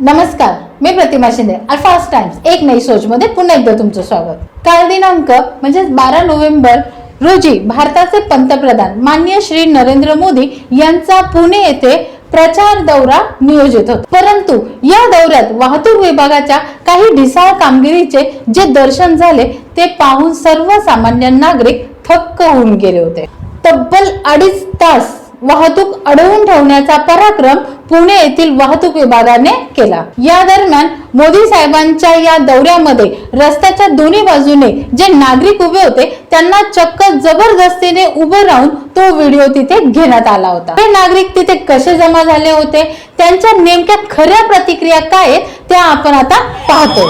नमस्कार मी प्रतिमा शिंदे अल्फास्ट टाइम्स एक नई सोच मध्ये पुन्हा एकदा तुमचं स्वागत. काल दिनांक म्हणजे बारा नोव्हेंबर रोजी भारताचे पंतप्रधान माननीय श्री नरेंद्र मोदी यांचा पुणे येथे प्रचार दौरा नियोजित होता. परंतु या दौऱ्यात वाहतूक विभागाच्या काही ढिसाळ कामगिरीचे जे दर्शन झाले ते पाहून सर्वसामान्य नागरिक थक्क होऊन गेले होते. तब्बल अडीच तास वाहतूक अडवून ठेवण्याचा पराक्रम पुणे येथील वाहतूक विभागाने केला. या दरम्यान मोदी साहेबांच्या या दौऱ्यामध्ये रस्त्याच्या दोन्ही बाजूने जे नागरिक उभे होते त्यांना चक्क जबरदस्तीने उभे राहून तो व्हिडिओ तिथे घेण्यात आला होता. हे नागरिक तिथे कसे जमा झाले होते? त्यांच्या नेमक्या खऱ्या प्रतिक्रिया काय आहेत त्या आपण आता पाहतो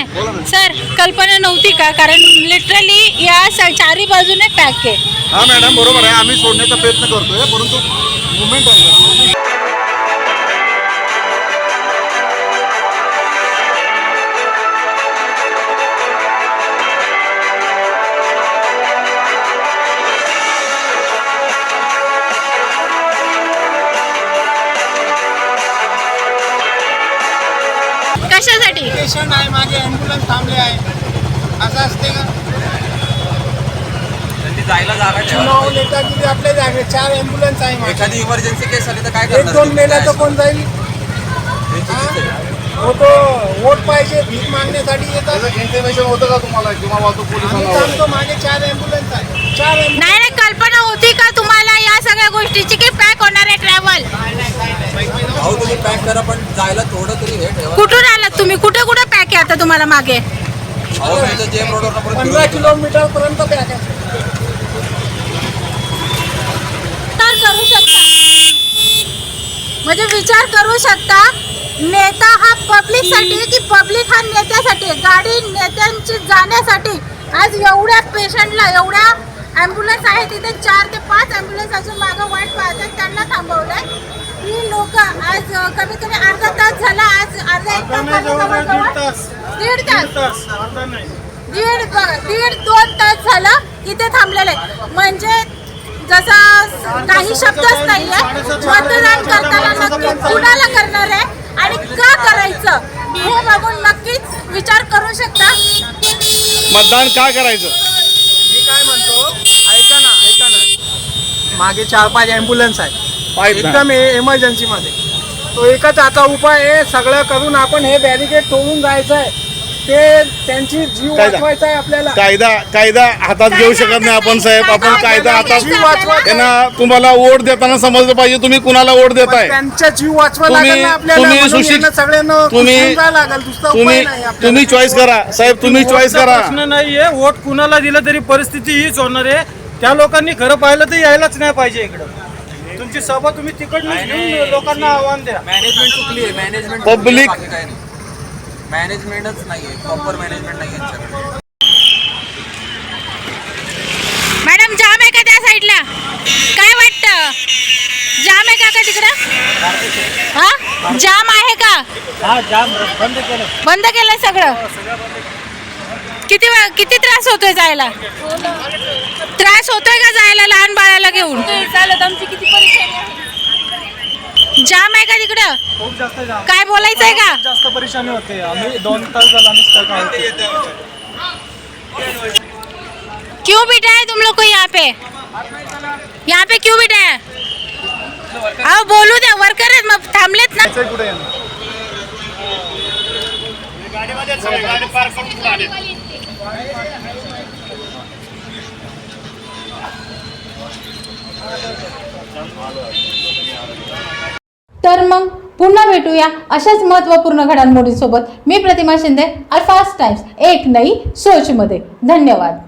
नाही. सर कल्पना नव्हती का? कारण लिटरली या चारी बाजूने पॅक आहे. हा मॅडम बरोबर आहे. आम्ही सोडण्याचा प्रयत्न करतोय परंतु मुवमेंट आहे. कशासाठी पेशंट आहे मागे ॲम्ब्युलन्स थांबले आहे. असं असते का? त्यांनी जायला जागा चुनाव नेतागिरी आपल्या जागे? चार ॲम्ब्युलन्स आहे मागे. एखादी इमर्जन्सी केस आली तर काय एक करणार? दोन मेला तर कोण जाईल? हे चुकीचं आहे. हो? तो वोट पाहिजे भीक मागण्यासाठी येतात. इंटिमेशन होतं का तुम्हाला? किंवा वाहतूक आम्ही पोलिसांना मागे चार ॲम्ब्युलन्स आहे. चार ambulance- नाही नाही कल्पना होती का तुम्हाला या सगळ्या गोष्टीची की पॅक होणार आहे ट्रॅव्हल भाऊ तुम्ही पॅक करा पण जायला थोडं तरी हे ठेवा कुठून आलात तुम्ही कुठे कुठे पॅक आहे आता तुम्हाला मागे. पंधरा किलोमीटर पर्यंत करू शकता. म्हणजे विचार करू शकता नेता हा पब्लिकसाठी आहे की पब्लिक हा नेत्यासाठी? गाडी नेत्यांची जाण्यासाठी. आज एवढ्या पेशंटला एवढ्या ॲम्ब्युलन्स आहे तिथे चार ते पाच ॲम्ब्युलन्स अजून मागं वाट पाहतात त्यांना थांबवलंय. ही लोक आज कमीत कमी अर्धा तास झाला आज अर्धा एक तास. दीड तास. दीड दीड दोन तास झालं इथे थांबलेले. म्हणजे जसा काही शब्दच नाहीये. मतदान करताना नक्की कुणाला करणार आहे आणि का करायचं? हे बघून नक्कीच विचार करू शकता. मतदान का करायचं? मी काय म्हणतो ऐका ना ऐका ना. मागे चार पाच ॲम्ब्युलन्स आहे आहेत. एकदम इमर्जन्सी मध्ये. तो एकच आता उपाय आहे सगळं करून आपण हे बॅरिकेड तोडून जायचं आहे ते त्यांची जीव कायदा. वाचवायचा आहे आपल्याला. कायदा कायदा हातात घेऊ शकत नाही आपण साहेब. आपण कायदा हातात जीव वाचवा त्यांना तुम्हाला वोट देताना समजलं पाहिजे तुम्ही कुणाला वोट देताय? त्यांचा जीव वाचवा तुम्ही- लागेल ना आपल्याला. तुम्ही म्हणून सुशिक्षित- यांना सगळ्यांना तुम्ही- समजायला लागेल. दुसरा उपाय तुम्ही नाही आपल्याला. तुम्ही चॉईस करा. साहेब तुम्ही चॉईस वोटचा करा. प्रश्न नाहीये. वोट कुणाला दिलं तरी परिस्थिती हीच होणार आहे. त्या लोकांनी खरं पाहिलं तर यायलाच नाही पाहिजे इकडं. तुमची सभा तुम्ही तिकडनं घेऊन लोकांना आव्हान द्या. मॅनेजमेंट चुकली आहे मॅनेजमेंट नाही मॅनेजमेंटच नाही आहे प्रॉपर मॅनेजमेंट नाही आहे यांच्याकडे. मॅडम जाम आहे का त्या साईडला? काय वाटतं? जाम आहे का का तिकडं? हा? जाम आहे का? हा जाम. बंद केलं. बंद केलं सगळं? किती वेळ किती त्रास होतोय जायला? त्रास होतोय का जायला लहान बाळाला घेऊन? चालत आमची किती जाम आहे का तिकडं? खूप जास्त जाम. काय बोलायचंय का? जास्त परेशानी होते. आम्ही दोन तास झाला आम्ही stuck आहोत. क्यों बिठा है तुम लोग को यहाँ पे? यहाँ पे क्यों बिठा है? अहो बोलू द्या वर्कर आहेत मग थांबलेत ना जायचंय कुठे यांना तर मग पुन्हा भेटूया अशाच महत्त्वपूर्ण घडामोडींसोबत. मी प्रतिमा शिंदे अल्फास्ट टाइम्स एक नई सोचमध्ये. धन्यवाद.